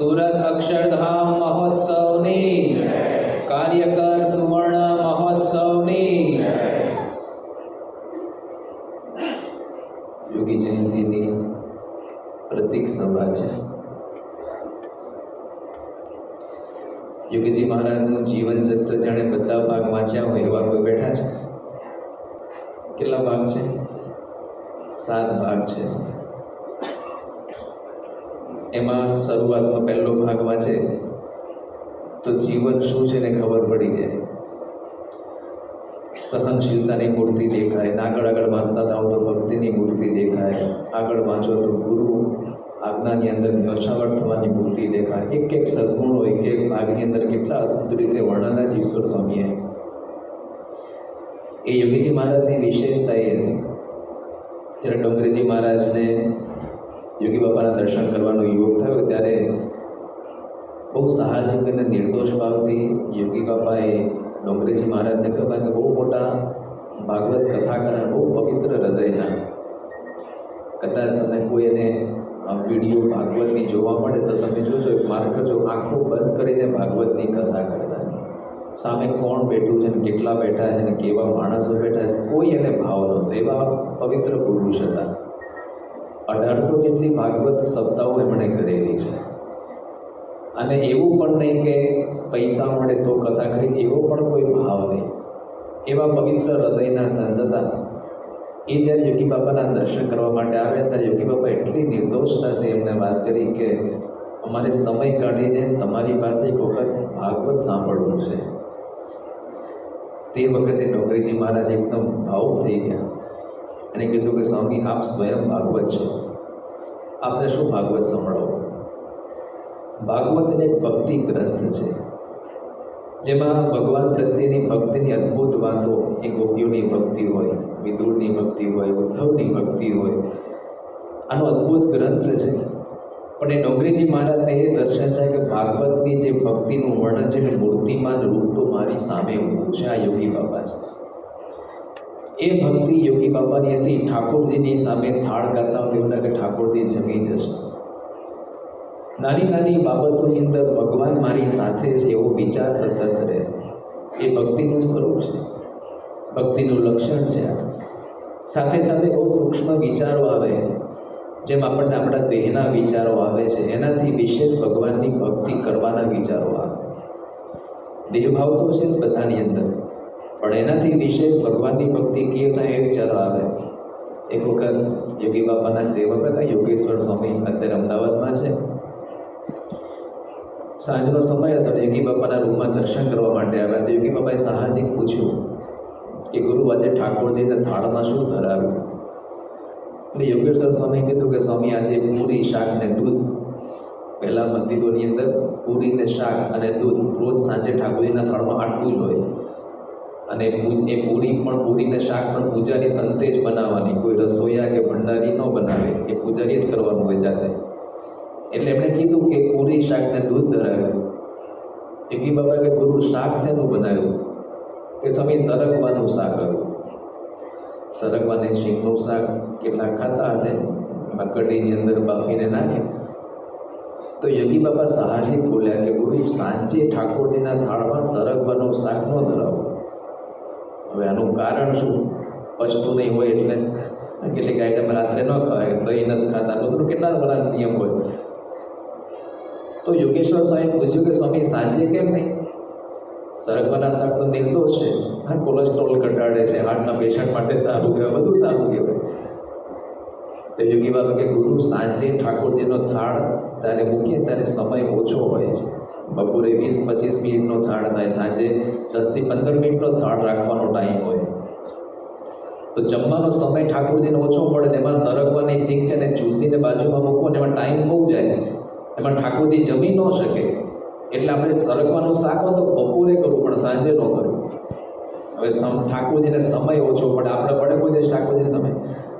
સુરત અક્ષરધામ મહોત્સવની કાર્યકર સુવર્ણ મહોત્સવની યોગી જયંતિની પ્રતિક સભા છે. યોગીજી મહારાજનું જીવન ચરિત્ર જાણે બધા ભાગ વાંચ્યા હોય એવા કોઈ બેઠા છે? કેટલા ભાગ છે? સાત ભાગ છે. એમાં શરૂઆતમાં પહેલો ભાગ વાંચે, તો જીવન શું છે ને ખબર પડી જાય. સહનશીલતાની મૂર્તિ દેખાય આગળ આગળ વાંચતા થાવ તો ભક્તિની મૂર્તિ દેખાય. આગળ વાંચો તો ગુરુ આજ્ઞાની અંદર ન્યોછાવટ થવાની મૂર્તિ દેખાય. એક એક સદગુણો, એક એક ભાગની અંદર કેટલા અદ્ભુત રીતે વર્ણના જ ઈશ્વર સ્વામીએ. એ યોગીજી મહારાજની વિશેષતા એ જ્યારે ડુંગરીજી મહારાજને યોગી બાપાના દર્શન કરવાનો યોગ થયો ત્યારે બહુ સાહજિક અને નિર્દોષ ભાવથી યોગી બાપાએ ડોંગરીજી મહારાજને કહ્યું કારણ કે બહુ મોટા ભાગવત કથાકાર અને બહુ પવિત્ર હૃદયના કદાચ તમને કોઈ એને આ વીડિયો ભાગવતની જોવા મળે તો તમે જોજો એક માર્ગ કરજો આંખો બંધ કરીને ભાગવતની કથા કરતા સામે કોણ બેઠું છે ને કેટલા બેઠા છે ને કેવા માણસો બેઠા છે કોઈ એને ભાવ નહોતો એવા પવિત્ર પુરુષ હતા અઢારસો જેટલી ભાગવત સપ્તાહો એમણે કરેલી છે. અને એવું પણ નહીં કે પૈસા મળે તો કથા કરી, એવો પણ કોઈ ભાવ નહીં. એવા પવિત્ર હૃદયના સંત હતા એ જ્યારે યોગી બાપાના દર્શન કરવા માટે આવ્યા, ત્યારે યોગી બાપા એટલી નિર્દોષતાથી એમને વાત કરી કે અમારે સમય કાઢીને તમારી પાસે એક વખત ભાગવત સાંભળવું છે. તે વખતે નોકરીજી મહારાજ એકદમ ભાવુક થઈ ગયા. અને કીધું કે, સ્વામી, આપ સ્વયં ભાગવત છો. આપને શું ભાગવત સંભળાવો? ભાગવત એક ભક્તિ ગ્રંથ છે. જેમાં ભગવાન પ્રત્યેની ભક્તિની અદ્ભુત વાતો, એ ગોપીઓની ભક્તિ હોય, વિદુરની ભક્તિ હોય, ઉદ્ધવની ભક્તિ હોય, આનો અદ્ભુત ગ્રંથ છે. પણ એ ડોંગરીજી મહારાજને એ દર્શન થાય કે ભાગવતની જે ભક્તિનું વર્ણન છે મૂર્તિમાન રૂપ તો મારી સામે ઊભું છે આ યોગી બાબા છે. એ ભક્તિ યોગી બાબાની હતી. ઠાકોરજીની સામે થાળ કરતા એવું લાગે ઠાકોરજી જમી જશે નાની નાની બાબતોની અંદર ભગવાન મારી સાથે છે એવો વિચાર સતત રહે. એ ભક્તિનું સ્વરૂપ છે. ભક્તિનું લક્ષણ છે સાથે સાથે બહુ સૂક્ષ્મ વિચારો આવે. જેમ આપણને આપણા દેહના વિચારો આવે છે. એનાથી વિશેષ ભગવાનની ભક્તિ કરવાના વિચારો આવે. દેહભાવ તો છે બધાની અંદર. પણ એનાથી વિશેષ ભગવાનની ભક્તિ કે થાય એ વિચારો આવે. એક વખત યોગી બાપાના સેવક હતા, યોગેશ્વર સ્વામી અત્યારે અમદાવાદમાં છે. સાંજનો સમય હતો યોગી બાપાના રૂમમાં દર્શન કરવા માટે આવ્યા. તો યોગી બાપાએ સાહજિક પૂછ્યું કે ગુરુ, આજે ઠાકોરજીને થાળમાં શું ધરાવ્યું? એટલે યોગેશ્વર સ્વામી કીધું કે, સ્વામી, આજે પૂરી શાક ને દૂધ. પહેલાં મંદિરોની અંદર પૂરી ને શાક અને દૂધ રોજ સાંજે ઠાકોરજીના થાળમાં આટલું જ હોય. અને એ પૂરી પણ પૂરીને શાક પણ પૂજારી સંતે જ બનાવવાની. કોઈ રસોઈયા કે ભંડારી ન બનાવે. એ પૂજારી જ કરવાનું હોય જાતે. એટલે એમણે કીધું કે પૂરી શાકને દૂધ ધરાવ્યું. એકી બાબા, કે ગુરુ શાક શેનું બનાવ્યું? કે સ્વામી, સરગવાનું શાક હતું. સરગવાને શીંગનું શાક કેટલા ખાતા હશે. એમાં કઢીની અંદર બાફીને નાખે. તો યોગી બાબા સાહસિક બોલ્યા કે ગુરુ, સાંજે ઠાકોરજીના થાળમાં સરગવાનું શાક ન ધરાવો. હવે આનું કારણ શું? પચતું નહીં હોય એટલે. કેટલીક આઈટમ રાત્રે ન ખાય દહીં નથી ખાતા. બધું કેટલા બધા નિયમ હોય? તો યોગેશ્વર સાહેબ પૂછ્યું કે, સ્વામી, સાંજે કેમ નહીં? સરગવાના શાક તો નિર્દોષ છે. હા કોલેસ્ટ્રોલ ઘટાડે છે. હાર્ટના પેશન્ટ માટે સારું કહેવાય, બધું સારું કહેવાય. તો યોગી બાબા કે, ગુરુ, સાંજે ઠાકોરજીનો થાળ ત્યારે મૂકીએ ત્યારે સમય ઓછો હોય છે. બપોરે વીસ પચીસ મિનિટનો થાળ થાય, સાંજે દસથી પંદર મિનિટનો થાળ રાખવાનો ટાઈમ હોય. તો જમવાનો સમય ઠાકોરજીને ઓછો પડે એમાં સરગવાની સિંગ છે ને ચૂસીને બાજુમાં મૂકવો ને એમાં ટાઈમ બહુ જાય. એમાં ઠાકોરજી જમી ન શકે. એટલે આપણે સરગવાનું શાક હોય તો બપોરે કરવું પણ સાંજે ન કરવું. હવે સમ, ઠાકોરજીને સમય ઓછો પડે. આપણે પડે કોઈ દિવસ ઠાકોરજીને તમે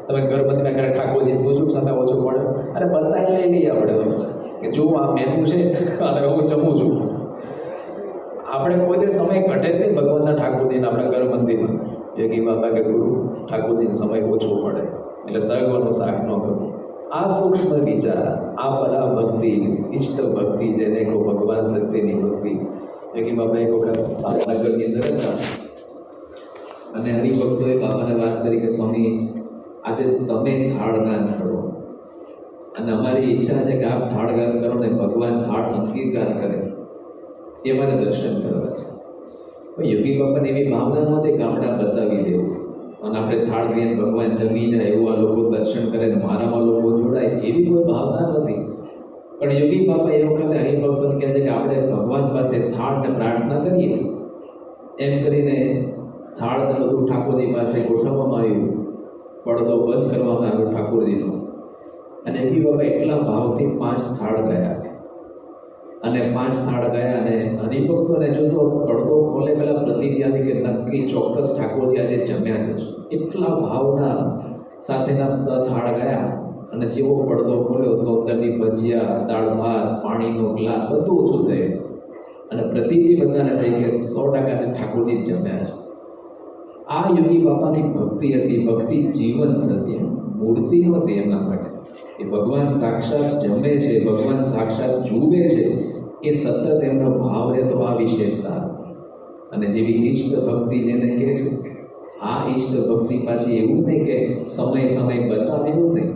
તમે ગર્ભવતીના ઘરે ઠાકોરજી પૂછું સમય ઓછો પડે? અરે બધા લઈ લઈએ આપણે જો આ મેનુ છે, અને હું જમું છું. આપણે કોઈ સમય ઘટે જ નહીં ભગવાનના ઠાકોરજીને આપણા ઘર મંદિરમાં. યોગી બાબા કે ગુરુ, ઠાકોરજીને સમય ઓછો પડે. એટલે સરગવાનું શાક ન કરવું આ સૂક્ષ્મ વિચાર, આ પરા ભક્તિ ઇષ્ટ ભક્તિ જેને કહો ભગવાન પ્રત્યેની ભક્તિ. જગી બાબા એક વખત ભાવનગરની અંદર હતા અને હરિભક્તોએ બાબાને વાત કરી કે, સ્વામી, આજે તમે થાળગાન કરો. અને અમારી ઈચ્છા છે કે આપ થાળગાન કરો ને ભગવાન થાળ અંગીકાર કરે એ મારે દર્શન કરવા છે. યોગી બાપાને એવી ભાવના નહોતી કે આપણે બતાવી દેવું. અને આપણે થાળ ખાઈને ભગવાન જમી જાય એવું આ લોકો દર્શન કરે ને મારામાં લોકો જોડાય એવી કોઈ ભાવના નથી પણ યોગી બાપા એ વખતે હરિભક્તોને કહે છે કે આપણે ભગવાન પાસે થાળને પ્રાર્થના કરીએ. એમ કરીને થાળને બધું ઠાકોરજી પાસે ગોઠવવામાં આવ્યું. પડદો બંધ કરવામાં આવ્યો ઠાકોરજીનો. અને એ બાબા એટલા ભાવથી પાંચ થાળ ગયા. અને પાંચ થાળ ગયા અને હરિભક્તોને જોતો પડદો ખોલે પહેલાં પ્રતિજ્ઞા કે નક્કી ચોક્કસ ઠાકોરજી આજે જમ્યા છે એટલા ભાવના સાથેના થાળ ગયા અને જેવો પડદો ખોલ્યો તો અંદરથી ભજીયા, દાળ ભાત, પાણીનો ગ્લાસ બધું ઓછું થયું. અને પ્રતિથી બધાને થઈ કે સો ટકા ઠાકોરજી જમ્યા છે. આ યોગી બાપાની ભક્તિ હતી, ભક્તિ જીવંત હતી. મૂર્તિ નહોતી એમના માટે. એ ભગવાન સાક્ષાત જમે છે, ભગવાન સાક્ષાત જુએ છે, એ સતત એમનો ભાવ રહેતો આ વિશેષતા. અને જેવી ઈષ્ટ ભક્તિ જેને કહે છે, આ ઈષ્ટ ભક્તિ પાછી એવું નહીં કે સમય સમય બતાવે એવું નહીં.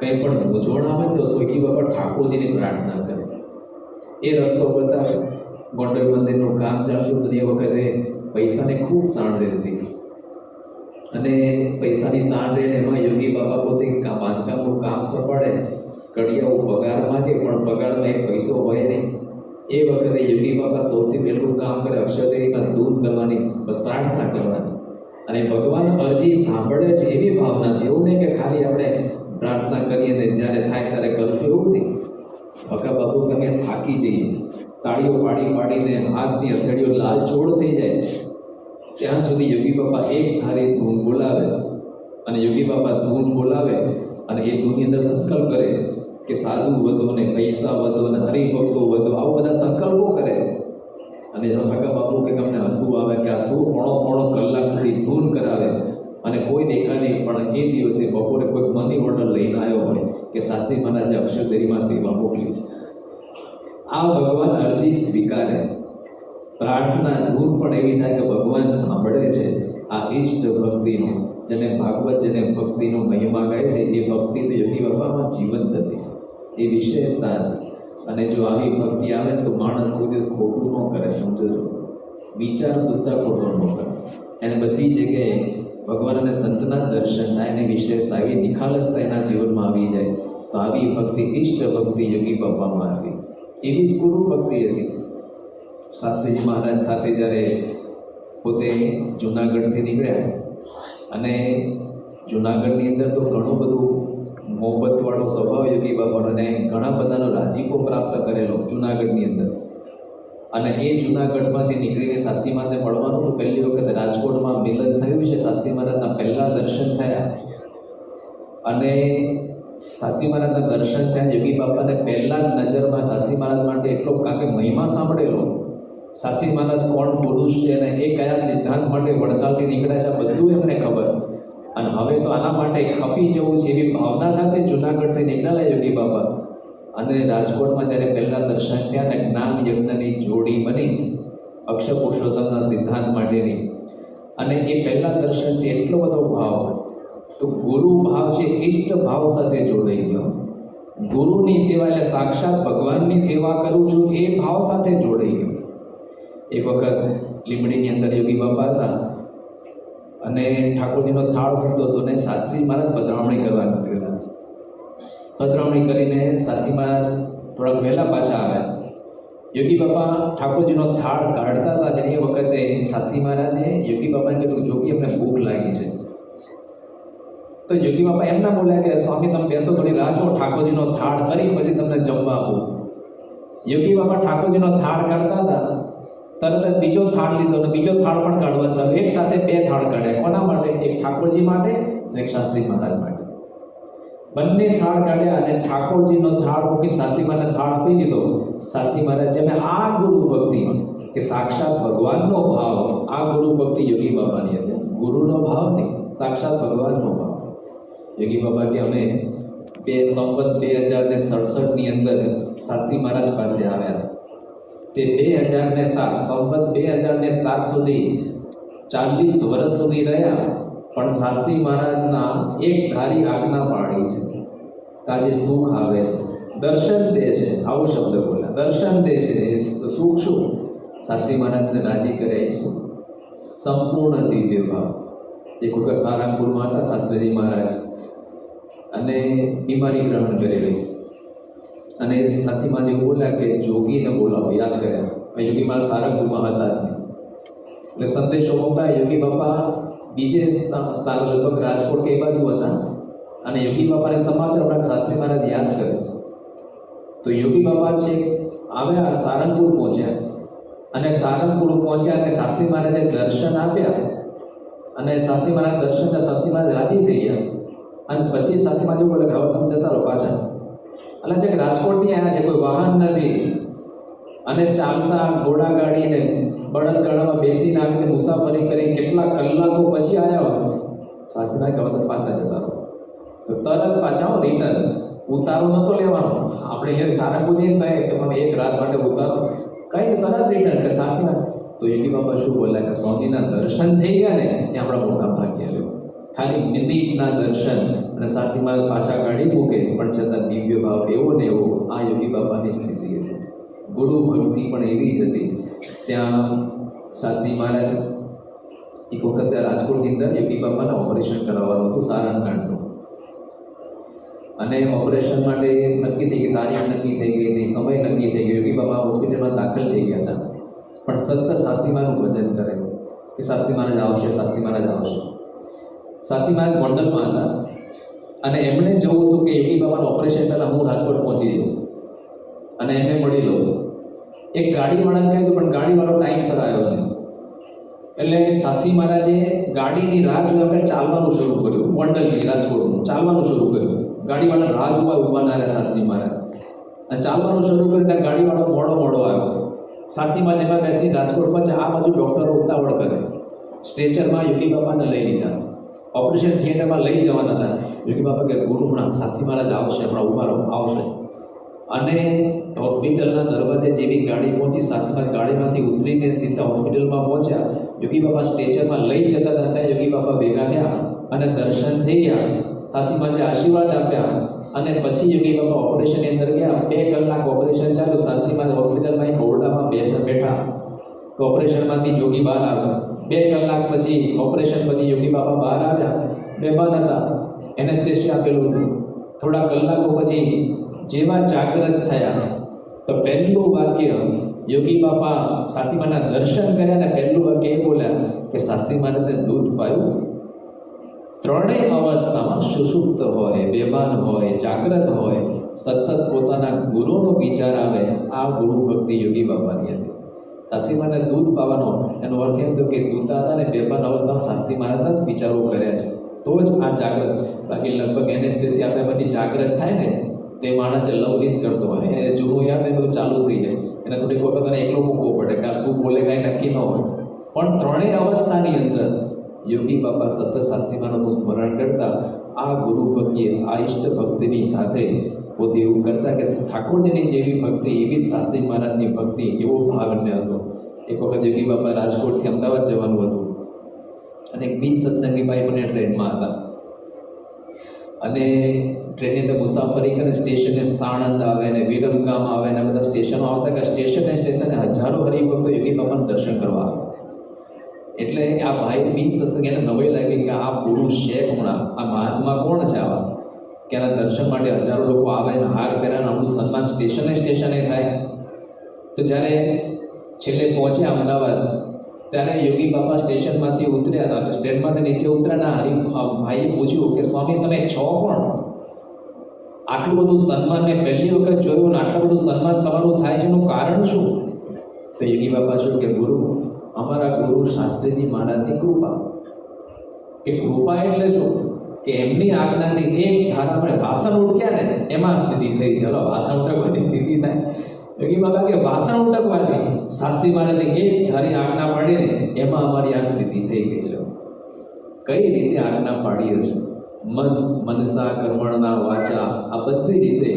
કંઈ પણ મૂંઝવણ આવે તો સ્વગી બાપા ઠાકોરજીની પ્રાર્થના કરે. એ રસ્તો બતાવે. ગોંડલ મંદિરનું કામ ચાલતું હતું એ વખતે પૈસાને ખૂબ તાણ રહેતી. અને પૈસાની તાણ રહે એમાં યોગી બાબા પોતે બાંધકામનું કામ સંભાળે, કડિયાઓ પગાર માગે, પણ પગારમાં એક પૈસો હોય નહીં. એ વખતે યોગી બાબા સૌથી પહેલું કામ કરે અક્ષરદેવીમાં દૂર કરવાની, બસ પ્રાર્થના કરવાની. અને ભગવાન અરજી સાંભળે છે એવી ભાવનાથી એવું નહીં કે ખાલી આપણે પ્રાર્થના કરીએ ને જ્યારે થાય ત્યારે કરશું એવું નહીં. ભગા બાપુ તમે થાકી જઈએ. તાળીઓ પાડી પાડીને હાથની અથડીઓ લાલ ચોળ થઈ જાય. ત્યાં સુધી યોગી બાપા એક ધારી ધૂન બોલાવે અને યોગી બાપા ધૂન બોલાવે અને એ ધૂનની અંદર સંકલ્પ કરે કે સાધુ વધો ને પૈસા વધો ને હરિભક્તો વધો, આવું બધા સંકલ્પો કરે. અને એનો કાકા બાપુ કે તમને હસવું આવે કે આ શું પોણો પોણો કલાક સુધી ધૂન કરાવે અને કોઈ દેખા નહીં, પણ એ દિવસે બપોરે કોઈ મની ઓર્ડર લઈને આવ્યો હોય કે સાસરી મહારાજે અક્ષરદેરીમાં સેવા મોકલી છે. આ ભગવાન અરજી સ્વીકારે. પ્રાર્થના ધૂન પણ એવી થાય કે ભગવાન સાંભળે છે. આ ઈષ્ટ ભક્તિનો, જેને ભાગવત જેને ભક્તિનો મહિમા કહે છે, એ ભક્તિ તો યોગી બાપામાં જીવંત હતી. એ વિશેષતા હતી. અને જો આવી ભક્તિ આવે તો માણસ કોઈ દિવસ ખોટું ન કરે, સમજો વિચાર સુદ્ધા ખોટો ન કરે. એને બધી જગ્યાએ ભગવાન અને સંતના દર્શન થાય એની વિશેષતા આવી નિખાલસતા એના જીવનમાં આવી જાય. તો આવી ભક્તિ ઈષ્ટ ભક્તિ યોગી બાપામાં આવી. એવી જ ગુરુ ભક્તિ હતી. શાસ્ત્રીજી મહારાજ સાથે જ્યારે પોતે જુનાગઢથી નીકળ્યા અને જુનાગઢની અંદર તો ઘણું બધું મોહબ્બતવાળો સ્વભાવ યોગી બાબાનો અને ઘણા બધાનો રાજીપો પ્રાપ્ત કરેલો જુનાગઢની અંદર. અને એ જુનાગઢમાંથી નીકળીને સાસી માતાને મળવાનું તો પહેલી વખત રાજકોટમાં મિલન થયું છે. સાસી મહારાજના પહેલાં દર્શન થયા. અને સાસી મહારાજના દર્શન થયા. યોગી બાપાને પહેલાં જ નજરમાં સાસી મહારાજ માટે એટલો, કારણ કે મહિમા સાંભળેલો. સાસી મહારાજ કોણ પુરુષ છે અને એ કયા સિદ્ધાંત માટે વડતાલથી નીકળ્યા છે બધું એમને ખબર. અને હવે તો આના માટે ખપી જવું છે એવી ભાવના સાથે જુનાગઢથી નીકળેલા યોગી બાબા. અને રાજકોટમાં જ્યારે પહેલાં દર્શન થયા ને જ્ઞાન યજ્ઞની જોડી બની અક્ષ પુરુષોત્તમના સિદ્ધાંત માટેની. અને એ પહેલાં દર્શનથી એટલો બધો ભાવ. તો ગુરુ ભાવ છે, ઈષ્ટ ભાવ સાથે જોડાઈ ગયો. ગુરુની સેવા એટલે સાક્ષાત ભગવાનની સેવા કરું છું, એ ભાવ સાથે જોડાઈ ગયો. એક વખત લીમડીની અંદર યોગી બાપા હતા. અને ઠાકોરજીનો થાળ મૂકતો હતો ને શાસ્ત્રી મહારાજ પધરામણી કરવા નીકળેલા પધરામણી કરીને શાસ્ત્રી મહારાજ થોડાક વહેલા પાછા આવ્યા. યોગી બાપા ઠાકોરજીનો થાળ કાઢતા હતા અને એ વખતે શાસ્ત્રી મહારાજે યોગી બાપાને કીધું જોગી અમને ભૂખ લાગી છે. તો યોગી બાપા એમ ના બોલ્યા કે, સ્વામી, તમે બેસો, થોડી રાહ જો ઠાકોરજીનો થાળ કરી પછી તમને જમવા આપો. યોગી બાપા ઠાકોરજીનો થાળ કાઢતા હતા. તરત જ બીજો થાળ લીધો અને બીજો થાળ પણ કાઢવા ચાલુ. એક સાથે બે થાળ કાઢ્યા કોના માટે? એક ઠાકોરજી માટે અને એક શાસ્ત્રી મહારાજ માટે. બંને થાળ કાઢ્યા અને ઠાકોરજીનો થાળ મૂકી શાસ્ત્રી મહારાજ થાળ આપી દીધો શાસ્ત્રી મહારાજ અમે આ ગુરુ ભક્તિ કે સાક્ષાત ભગવાનનો ભાવ, આ ગુરુ ભક્તિ યોગી બાબાની હતી ગુરુનો ભાવ નહીં, સાક્ષાત ભગવાનનો ભાવ. યોગી બાબા કે અમે બે, સંવત બે હજાર ને સડસઠની અંદર શાસ્ત્રી મહારાજ પાસે આવ્યા. તે બે હજાર ને સાત, સંવત બે હજાર ને સાત સુધી ચાલીસ વર્ષ સુધી રહ્યા, પણ શાસ્ત્રી મહારાજના એક ધારી આજ્ઞા પાડી છે. આજે સુખ આવે છે. દર્શન દે છે. આવો શબ્દ બોલ્યા. દર્શન દે છે. સુખ શું? શાસ્ત્રી મહારાજને રાજી કરે છે. સંપૂર્ણ દિવ્ય ભાવ. એક વખત સારંગપુરમાં હતા શાસ્ત્રીજી મહારાજ. અને બીમારી ગ્રહણ કરેલી. અને સાસીમાં જે બોલ્યા કે, જોગીને બોલાવો, યાદ કર્યા. યોગી મહારાજ સારંગપુરમાં હતા એટલે સંદેશો મોકલાય. યોગી બાપા બીજે સ્થા- સ્થાન લગભગ રાજકોટ કે એ બાજુ હતા. અને યોગી બાપાને સમાચાર આપણા શાસ્ત્રી મહારાજ યાદ કરે છે. તો યોગી બાપા છે, આવ્યા સારંગપુર પહોંચ્યા. અને સારંગપુર પહોંચ્યા અને શાસ્ત્રી મહારાજે દર્શન આપ્યા. અને શાસ્ત્રી મહારાજ દર્શન શાસ્ત્રી મહારાજ રાજી થઈ ગયા. અને પછી શાસ્ત્રી મહારાજ બોલે હવે તમે જતા રહો પાછા. એટલે જે કે રાજકોટથી આવ્યા છે, કોઈ વાહન નથી. અને ચાલતા ઘોડા ગાડીને બળદ ગાડામાં બેસીને આવીને મુસાફરી કરી કેટલા કલાકો પછી આવ્યા હોય? સાસરીના કહેવા તો પાછા જતા તો તરત પાછા રિટર્ન ઉતારો નહોતો લેવાનો. આપણે અહીંયા સારંગપુર જઈએ ને તો કે એક રાત માટે ઉતારો. કંઈ તરત રિટર્ન કે સાસના. તો યોગી બાબા શું બોલ્યા કે સ્વામીના દર્શન થઈ ગયા ને, એ આપણા મોટા ભાગ્ય લ્યો. ખાલી નિમિત્તના દર્શન અને સાસીમાં પાછા કાઢી મૂકે, પણ છતાં દિવ્ય ભાવ એવો ને એવો આ યોગી બાબાની સ્થિતિ હતી ગુરુ ભક્તિ પણ એવી જ હતી. ત્યાં શાસ્ત્રી મહારાજ એક વખત રાજકોટની અંદર યોગી બાબાને ઓપરેશન કરાવવાનું હતું સારંગકાંડનું અને ઓપરેશન માટે નક્કી થઈ ગઈ, તારીખ નક્કી થઈ ગઈ હતી સમય નક્કી થઈ ગયો. યોગી બાબા હોસ્પિટલમાં દાખલ થઈ ગયા હતા. પણ સતત શાસ્ત્રીમાનું ભજન કરે. કે શાસ્ત્રી મહારાજ આવશે શાસ્ત્રી મહારાજ આવશે. મહારાજ ગોંડલમાં હતા અને એમણે જવું હતું કે એટી બાબાનું ઓપરેશન પહેલાં હું રાજકોટ પહોંચી જાઉં અને એમને મળી લઉં એક ગાડીવાળાને કહ્યું પણ ગાડીવાળો ટાઈમસર આવ્યો નહીં. એટલે સાસી મહારાજે ગાડીની રાહ જોયા વગર ચાલવાનું શરૂ કર્યું ગોંડલથી રાજકોટનું ચાલવાનું શરૂ કર્યું. ગાડીવાળા રાહ જોવા ઊભા ના રહ્યા સાસી મહારાજ. અને ચાલવાનું શરૂ કર્યું ત્યાં ગાડીવાળો મોડો મોડો આવ્યો. સાસીમાં જેમાં બેસી રાજકોટ પછી આ બાજુ ડૉક્ટરો ઉતાવળ કરે. સ્ટ્રેચરમાં યોગી બાપાને લઈ લીધા. ઓપરેશન થિયેટરમાં લઈ જવાના હતા. યોગી બાપા કે ગુરુ હમણાં શાસ્ત્રી મહારાજ આવશે, હમણાં ઊભા રહો, આવશે. અને હોસ્પિટલના દરવાજે જેવી ગાડી પહોંચી શાસ્ત્રીમાં ગાડીમાંથી ઉતરીને સીધા હોસ્પિટલમાં પહોંચ્યા. યોગી બાપા સ્ટેચરમાં લઈ જતા હતા યોગી બાપા ભેગા થયા અને દર્શન થઈ ગયા. સાસીમાને આશીર્વાદ આપ્યા અને પછી યોગી બાપા ઓપરેશનની અંદર ગયા. બે કલાક ઓપરેશન ચાલ્યું શાસ્ત્રીમાં હોસ્પિટલમાં ઓરડામાં બેઠા. તો ઓપરેશનમાંથી યોગી બહાર આવ્યા. બે કલાક પછી, ઓપરેશન પછી યોગી બાપા બહાર આવ્યા. બેભાન હતા. એનેસ્થેસિયા આપેલું હતું. થોડા કલાકો પછી જેવા જાગૃત થયા, તો પહેલું વાક્ય યોગી બાપા સાસીમાના દર્શન કર્યા ને પહેલું વાક્ય એ બોલ્યા કે સાસી મહારાજને દૂધ પાયું. ત્રણેય અવસ્થામાં સુષુપ્ત હોય, બેભાન હોય, જાગ્રત હોય, સતત પોતાના ગુરુનો વિચાર આવે, આ ગુરુ ભક્તિ યોગી બાબાની હતી. સાસી મહારાજ દૂધ પાવાનો એનો અર્થ એમ થયો કે સૂતા હતા ને બેભાન અવસ્થામાં સાસી મહારાજના વિચારો કર્યા છે. તો જ આ જાગ્રત બાકી લગભગ એનેસ્થેસી આપણે બધી જાગ્રત થાય ને, તે માણસે જ કરતો હોય. એને જૂનું યાદ એ બધું ચાલુ થઈ જાય. એને થોડીક વખત એને એકલો મૂકવો પડે કે આ શું બોલે કાંઈ નક્કી ન હોય. પણ ત્રણેય અવસ્થાની અંદર યોગી બાપા સતત સાસીમાનું સ્મરણ કરતા આ ગુરુ ભક્તિએ આ ઈષ્ટ ભક્તિની સાથે પોતે એવું કરતા કે ઠાકોરજીની જેવી ભક્તિ, એવી જ શાસ્ત્રી મહારાજની ભક્તિ એવો ભાવ એમને હતો. એક વખત યોગી બાપા રાજકોટથી અમદાવાદ જવાનું હતું. અને એક બિન સત્સંગી ભાઈ મને ટ્રેનમાં હતા. અને ટ્રેનની અંદર મુસાફરી કરે, સ્ટેશને સાણંદ આવે ને વિરમગામ આવે ને બધા સ્ટેશનો આવતા કે સ્ટેશને સ્ટેશને હજારો હરિભક્તો યોગી બાપાનું દર્શન કરવા આવે. એટલે આ ભાઈ બિન સત્સંગ એને નવાઈ લાગી કે આ પુરુષ છે હમણાં આ મહાત્મા કોણ છે આવા? કે દર્શન માટે હજારો લોકો આવે અને હાર પહેરા ને આપણું સન્માન સ્ટેશને સ્ટેશને થાય. તો જ્યારે છેલ્લે પહોંચ્યા અમદાવાદ, ત્યારે યોગી બાપા સ્ટેશનમાંથી ઉતર્યા હતા. સ્ટેશનમાંથી નીચે ઉતર્યા હરી ભાઈએ પૂછ્યું કે, સ્વામી, તમે છો કોણ? આટલું બધું સન્માન મેં પહેલી વખત જોયું અને આટલું બધું સન્માન તમારું થાય છે એનું કારણ શું? તો યોગી બાપા શું કે, ગુરુ, અમારા ગુરુ શાસ્ત્રીજી મહારાજની કૃપા. કે કૃપા એટલે શું? કે એમની આજ્ઞાથી એક ધારા આપણે વાસણ ઉટક્યા ને, એમાં સ્થિતિ થઈ ચલો વાસણ ઉટકવાની સ્થિતિ થાય. યોગી બાબા કે વાસણ ઉટકવાથી સાસી મહારાજની એક ધારી આજ્ઞા પાડી ને એમાં અમારી આ સ્થિતિ થઈ ગઈ કઈ રીતે આજ્ઞા પાડી હશે? મન, મનસા, કર્મણના વાચા, આ બધી રીતે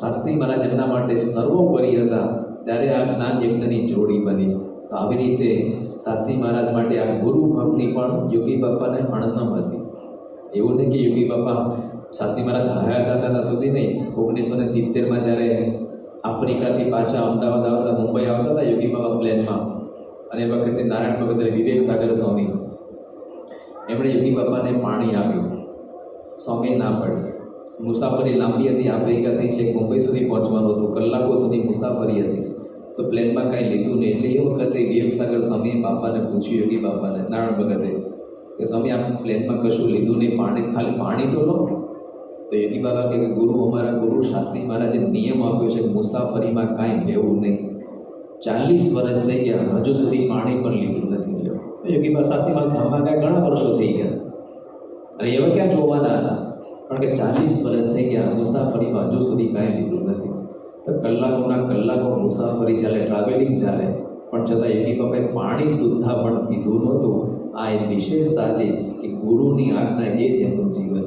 શાસ્ત્રી મહારાજ એમના માટે સર્વોપરી હતા. ત્યારે આ જ્ઞાન યજ્ઞની જોડી બની. છે તો આવી રીતે શાસ્ત્રી મહારાજ માટે આ ગુરુ ભક્તિ પણ યોગી બાપાને અણનમ હતી. એવું નહીં કે યોગી બાપા શાસ્ત્રી મહારાજ હયાત હતા સુધી નહીં. ઓગણીસો ને સિત્તેરમાં જ્યારે આફ્રિકાથી પાછા અમદાવાદ આવતા મુંબઈ આવતા હતા યોગી બાબા પ્લેનમાં. અને એ વખતે નારાયણ ભગત વિવેક સાગર સ્વામી. એમણે યોગી બાપાને પાણી આપ્યું. સ્વામી ના પડી. મુસાફરી લાંબી હતી. આફ્રિકાથી છેક મુંબઈ સુધી પહોંચવાનું હતું. કલાકો સુધી મુસાફરી હતી. તો પ્લેનમાં કાંઈ લીધું નહીં. એટલે એ વખતે વિવેક સાગર સ્વામીએ બાપાને પૂછ્યું યોગી બાપાને, નારાયણ ભગતે કે સ્વામી આ પ્લેનમાં કશું લીધું નહીં, પાણી, ખાલી પાણી તો લો. તો યોગી બાબા કહે કે, ગુરુ, અમારા ગુરુ શાસ્ત્રી મહારાજે નિયમ આપ્યો છે કે મુસાફરીમાં કાંઈ લેવું નહીં. ચાલીસ વર્ષ થઈ ગયા, હજુ સુધી પાણી પણ લીધું નથી લ્યો. તો યોગી બાબા શાસ્ત્રી મહારાજ ધમાકા ઘણા વર્ષો થઈ ગયા. અને એવા ક્યાં જોવાના હતા? કારણ કે ચાલીસ વર્ષ થઈ ગયા, મુસાફરીમાં હજુ સુધી કાંઈ લીધું નથી. તો કલાકોના કલાકો મુસાફરી ચાલે ટ્રાવેલિંગ ચાલે. પણ છતાં યોગી બાબાએ પાણી સુદ્ધા પણ પીધું નહોતું. આ એક વિશેષતા છે કે ગુરુની આજ્ઞા એ જ એમનું જીવન.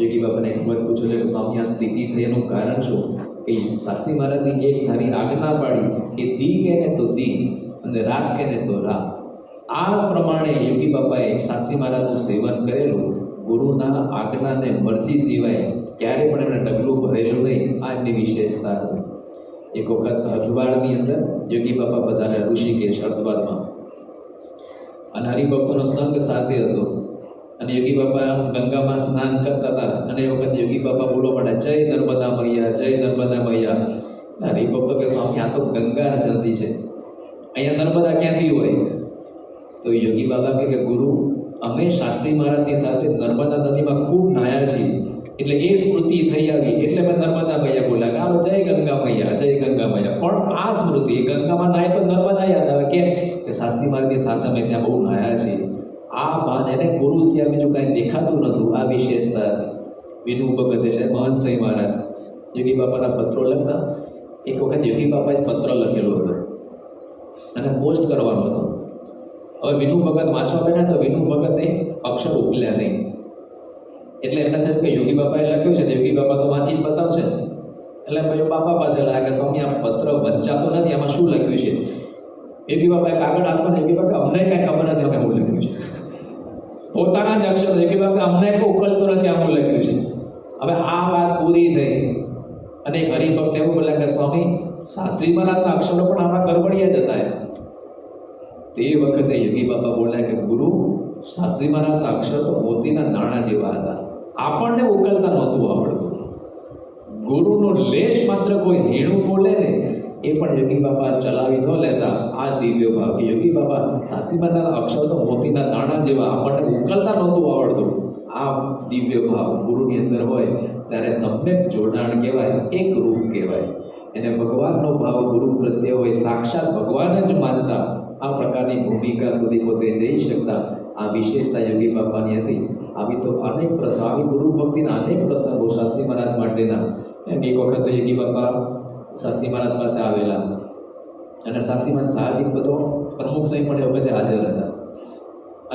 યોગી બાપાને એક વખત પૂછ્યું કે સ્વામી, આ સ્થિતિ થઈ એનું કારણ શું? કે શાસ્ત્રી મહારાજની એક ધારી આજ્ઞા પાડી કે દી કહેને તો દી અને રાત કહેને તો રાત. આ પ્રમાણે યોગી બાપાએ શાસ્ત્રી મહારાજનું સેવન કરેલું. ગુરુના આજ્ઞાને મરજી સિવાય ક્યારે પણ એમણે ડગલું ભરેલું નહીં. આ એમની વિશેષતા હતી એક વખત હરિદ્વારની અંદર યોગી બાપા બધાને ઋષિકેશ હરિદ્વારમાં અને હરિભક્તોનો સંઘ સાથે હતો. અને યોગી બાપા ગંગામાં સ્નાન કરતા હતા. અને એ વખત યોગી બાપા બોલો પડે જય નર્મદા મૈયા, જય નર્મદા મૈયા. હરિભક્તો કે, સ્વામી, આ તો ગંગા નદી છે. અહીંયા નર્મદા ક્યાંથી હોય? તો યોગી બાબા કે, ગુરુ, અમે શાસ્ત્રી મહારાજની સાથે નર્મદા નદીમાં ખૂબ નાહ્યા છીએ. એટલે એ સ્મૃતિ થઈ આવી. એટલે મેં નર્મદા મૈયા બોલ્યા. કે આવો જય ગંગા મૈયા, જય ગંગા મૈયા. પણ આ સ્મૃતિ ગંગામાં નાય તો નર્મદા યાદ આવે. કેમ? કે શાસ્ત્રી મહારાજની સાથે અમે ત્યાં બહુ નાયા છીએ. આ માન એને ગુરુ સિવાય બીજું કાંઈ દેખાતું નહોતું, આ વિશેષતા વિનુ ભગત એટલે મહંત સાંઈ મહારાજ. યોગી બાપાના પત્રો લખતા એક વખત યોગી બાપાએ પત્ર લખેલો હતો. અને પોસ્ટ કરવાનો હતો. હવે વિનુ ભગત વાંચવા બેઠા તો વિનુ ભગતે અક્ષર ઉકલ્યા નહીં. એટલે એમને થયું કે યોગી બાપાએ લખ્યું છે, તો યોગી બાપા તો વાંચી જ બતાવશે. એટલે પછી બાપા પાસે લાગે કે આ પત્ર વંચાતો નથી, આમાં શું લખ્યું છે? યોગી બાપાએ કાગળ હાથમાં યોગી બાપા અમને કાંઈ ખબર નથી અમે હું લખ્યું છે. પોતાના જ અક્ષર યોગી બાપા અમને કંઈ ઉકલતો નથી હું લખ્યું છે. હવે આ વાત પૂરી થઈ અને એક હરિભક્ત એવું બોલ્યા કે, સ્વામી, શાસ્ત્રી મહારાજના અક્ષરો પણ આમાં ગરબડિયા જ હતા તે વખતે યોગી બાબા બોલ્યા કે, ગુરુ, શાસ્ત્રી મહારાજના અક્ષર તો મોતીના નાણાં જેવા હતા. આપણને ઉકલતા નહોતું આવડતું. ગુરુનો લેશ માત્ર કોઈ હેણું બોલે ને એ પણ યોગી બાબા ચલાવી ન લેતા આ દિવ્ય ભાવ કે યોગી બાબા સાસીબાના અક્ષર તો મોતીના દાણા જેવા આપણને ઉકલતા નહોતું આવડતું. આ દિવ્ય ભાવ ગુરુની અંદર હોય ત્યારે સમ્યક જોડાણ કહેવાય, એક રૂપ કહેવાય. એને ભગવાનનો ભાવ ગુરુ પ્રત્યે હોય, સાક્ષાત ભગવાન જ માનતા. આ પ્રકારની ભૂમિકા સુધી પોતે જઈ શકતા. આ વિશેષતા યોગી બાપાની હતી. આવી તો અનેક પ્રસંગ આવી ગુરુ ભક્તિના અનેક પ્રસંગો શાસ્ત્રી મહારાજ માટેના. એક વખત યોગી બાપા શાસ્ત્રી મહારાજ પાસે આવેલા. અને સાસી મહારાજ સાહજિક બધો પ્રમુખ સ્વામી પણ એ વખતે હાજર હતા.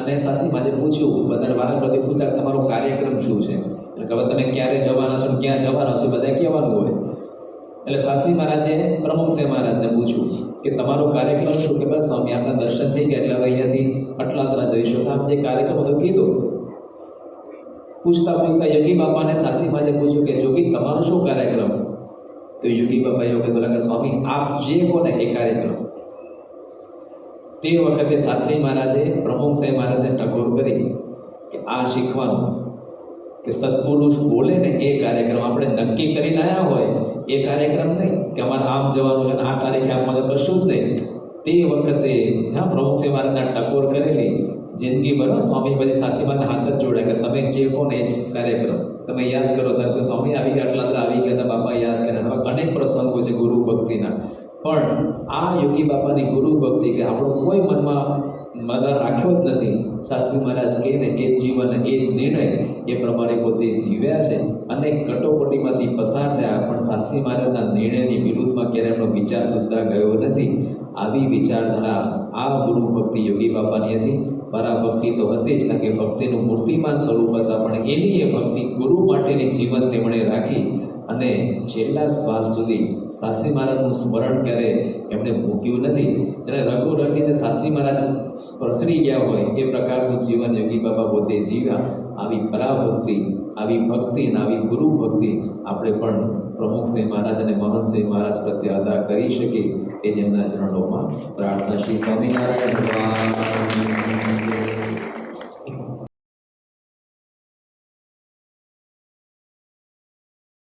અને સાસી માજે પૂછ્યું, બધાને વારાફરતી પૂછતા તમારો કાર્યક્રમ શું છે? એટલે હવે તમે ક્યારે જવાના છો ક્યાં જવાના છો બધા કહેવાનું હોય. એટલે સાસી મહારાજે પ્રમુખ સાહેબ મહારાજને પૂછ્યું કે, તમારો કાર્યક્રમ શું? કે, બસ સ્વામી આપણા દર્શન થઈ ગયા, એટલે હવે અહીંયાથી અટલાતરા જઈશું. આમ જે કાર્યક્રમ હતો કીધો. પૂછતા પૂછતા યોગી બાપાને સાસી મહારાજે પૂછ્યું કે જોગી તમારો શું કાર્યક્રમ? તો યોગી બાપાએ વખત બોલા કે સ્વામી, આપ જે કહો ને એ કાર્યક્રમ તે વખતે શાસ્ત્રી મહારાજે, પ્રમુખ સાહેબ મહારાજને ટકોર કરી કે આ શીખવાનું, કે સત્પુરુષ બોલે ને એ કાર્યક્રમ આપણે નક્કી કરીને આવ્યા હોય, એ કાર્યક્રમ નહીં, કે અમારે આમ જવાનું અને આ તારીખે તો કશું જ નહીં. તે વખતે, હા, પ્રમુખ સાહેબ મહારાજના ટકોર કરેલી જિંદગીભર હો, સ્વામી પછી સાસીમાના હાથ જ જોડે કે તમે જે કહો ને એ જ કાર્ય કરો. તમે યાદ કરો ત્યારે તો સ્વામી આવી ગયા આટલા આટલા આવી ગયા બાપા યાદ કરે આવા અનેક પ્રસંગો છે ગુરુ ભક્તિના. પણ આ યોગી બાપાની ગુરુ ભક્તિ કે આપણો કોઈ મનમાં મદાર રાખ્યો જ નથી. શાસ્ત્રી મહારાજ કહે ને એ જીવન એ જ નિર્ણય એ પ્રમાણે પોતે જીવ્યા છે. અને કટોકટીમાંથી પસાર થયા પણ શાસ્ત્રી મહારાજના નિર્ણયની વિરુદ્ધમાં ક્યારે એમનો વિચાર સુધા ગયો નથી. આવી વિચારધારા આ ગુરુ ભક્તિ યોગી બાપાની હતી. પરાભક્તિ તો હતી જ કે ભક્તિનું મૂર્તિમાન સ્વરૂપ હતા, પણ એની એ ભક્તિ ગુરુ માટેની જીવન તેમણે રાખી અને છેલ્લા શ્વાસ સુધી સાસી મહારાજનું સ્મરણ ક્યારે એમણે મૂક્યું નથી. અને રઘુ રખીને સાસી મહારાજ પ્રસરી ગયા હોય એ પ્રકારનું જીવન યોગી બાબા પોતે જીવ્યા. આવી પરાભક્તિ, આવી ભક્તિ અને આવી ગુરુ ભક્તિ આપણે પણ પ્રમુખ સિંહ મહારાજ અને મહંત સિંહ મહારાજ પ્રત્યે અદા કરી શકે એ જેમના ચરણોમાં પ્રાર્થના શ્રી સ્વામિનારાયણ ભગવાન.